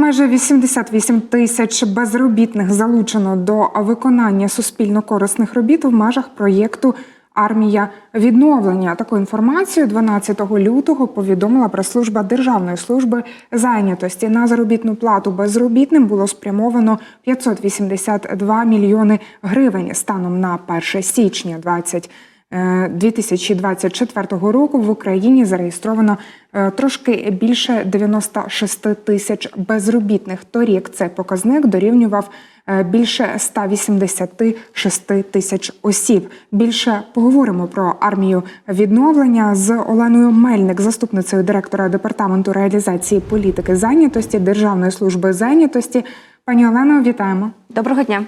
Майже 88 тисяч безробітних залучено до виконання суспільно-корисних робіт в межах проєкту Армія відновлення. Таку інформацію 12 лютого повідомила прес-служба Державної служби зайнятості. На заробітну плату безробітним було спрямовано 582 мільйони гривень станом на 1 січня 20 е, 2024 року в Україні зареєстровано е, трошки більше 96 тисяч безробітних. Торік цей показник дорівнював е, більше 186 тисяч осіб. Більше поговоримо про армію відновлення з Оленою Мельник, заступницею директора департаменту реалізації політики зайнятості Державної служби зайнятості. Пані Олено, вітаємо. Доброго дня.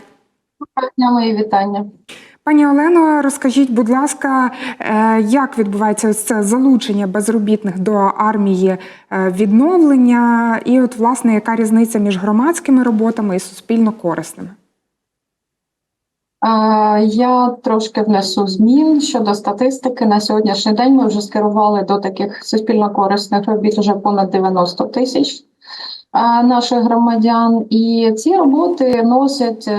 Дня мої вітання. Пані Олено, розкажіть, будь ласка, е, як відбувається це залучення безробітних до армії е, відновлення, і от власне яка різниця між громадськими роботами і суспільно корисними? Я трошки внесу змін щодо статистики. На сьогоднішній день ми вже скерували до таких суспільно-корисних робіт вже понад 90 тисяч наших громадян. І ці роботи носять е,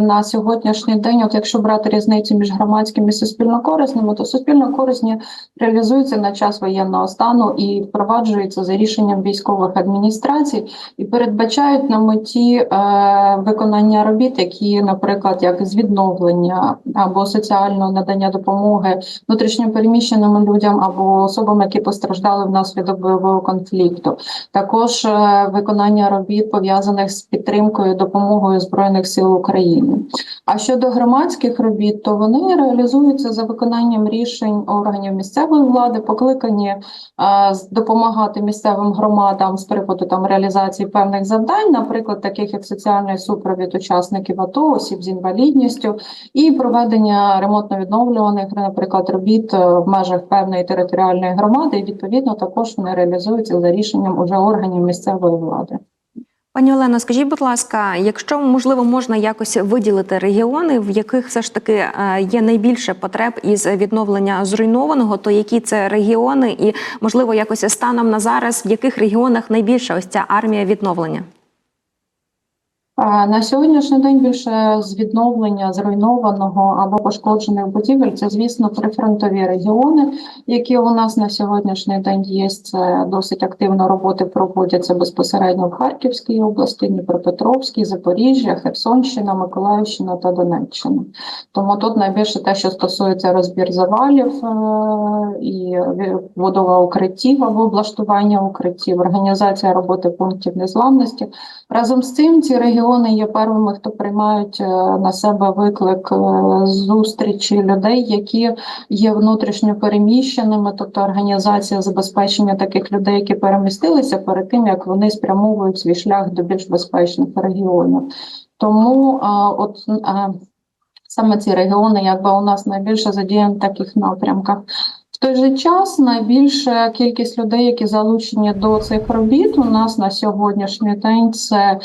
на сьогоднішній день, от якщо брати різницю між громадськими і суспільно-корисними, то суспільно-корисні реалізуються на час воєнного стану і впроваджуються за рішенням військових адміністрацій і передбачають на меті е, виконання робіт, які, наприклад, як з відновлення або соціального надання допомоги внутрішньопереміщеним людям або особам, які постраждали внаслідок бойового конфлікту. Також е, виконання робіт пов'язаних з підтримкою допомогою збройних сил України. А щодо громадських робіт, то вони реалізуються за виконанням рішень органів місцевої влади, покликані з- допомагати місцевим громадам з приводу там реалізації певних завдань, наприклад, таких як соціальний супровід учасників АТО, осіб з інвалідністю, і проведення ремонтно-відновлюваних, наприклад, робіт е, в межах певної територіальної громади. І відповідно також вони реалізуються за рішенням уже органів місцевої влади. Пані Олено, скажіть, будь ласка, якщо можливо можна якось виділити регіони, в яких все ж таки е, є найбільше потреб із відновлення зруйнованого, то які це регіони, і можливо якось станом на зараз, в яких регіонах найбільша ось ця армія відновлення? На сьогоднішній день більше з відновлення зруйнованого або пошкоджених будівель це, звісно, прифронтові регіони, які у нас на сьогоднішній день є. Це досить активно роботи проводяться безпосередньо в Харківській області, Дніпропетровській, Запоріжжя, Херсонщина, Миколаївщина та Донеччина. Тому тут найбільше те, що стосується розбір завалів е, і будова укриттів або облаштування укриттів, організація роботи пунктів незламності. Разом з цим ці регіони є першими, хто приймають е, на себе виклик е, зустрічі людей, які є внутрішньо переміщеними, тобто організація забезпечення таких людей, які перемістилися перед тим, як вони спрямовують свій шлях до більш безпечних регіонів. Тому е, от е, саме ці регіони, якби у нас найбільше задіяні в таких напрямках. В той же час найбільша кількість людей, які залучені до цих робіт, у нас на сьогоднішній день це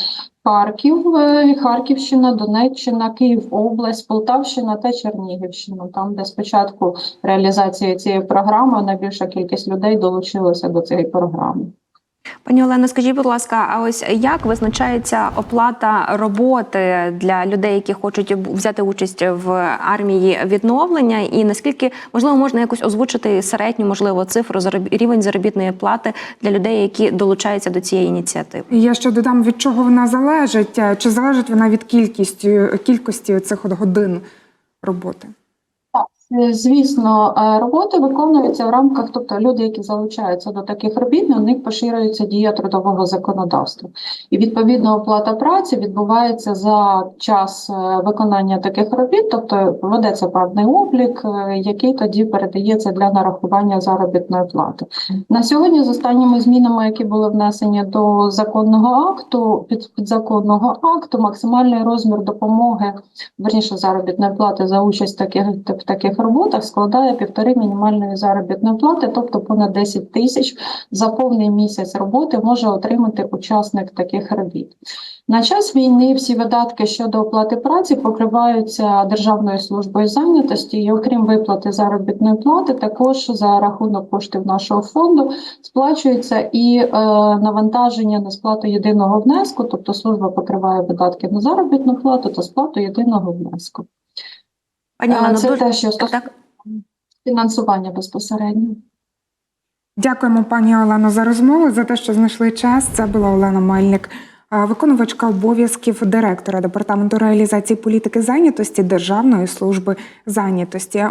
Харків, е, Харківщина, Донеччина, Київ, область, Полтавщина та Чернігівщина. Там, де спочатку реалізації цієї програми найбільша кількість людей долучилася до цієї програми. Пані Олено, скажіть, будь ласка, а ось як визначається оплата роботи для людей, які хочуть взяти участь в армії відновлення, і наскільки можливо можна якось озвучити середню, можливо, цифру рівень заробітної плати для людей, які долучаються до цієї ініціативи? Я ще додам, від чого вона залежить, чи залежить вона від кількості, кількості цих годин роботи? Е, Звісно, е, роботи виконуються в рамках, тобто люди, які залучаються до таких робіт, на них поширюється дія трудового законодавства. І відповідно оплата праці відбувається за час е, виконання таких робіт, тобто ведеться певний облік, який тоді передається для нарахування заробітної плати. На сьогодні з останніми змінами, які були внесені до законного акту, під підзаконного акту, максимальний розмір допомоги, верніше заробітної плати за участь таких в таких роботах складає півтори мінімальної заробітної плати, тобто понад 10 тисяч за повний місяць роботи може отримати учасник таких робіт. На час війни всі видатки щодо оплати праці покриваються Державною службою зайнятості, і окрім виплати заробітної плати, також за рахунок коштів нашого фонду сплачується і е, навантаження на сплату єдиного внеску, тобто служба покриває видатки на заробітну плату та сплату єдиного внеску. Пані Олено, Це дуже те, що так. фінансування безпосередньо. Дякуємо, пані Олено, за розмову, за те, що знайшли час. Це була Олена Мельник, виконувачка обов'язків директора департаменту реалізації політики зайнятості Державної служби зайнятості.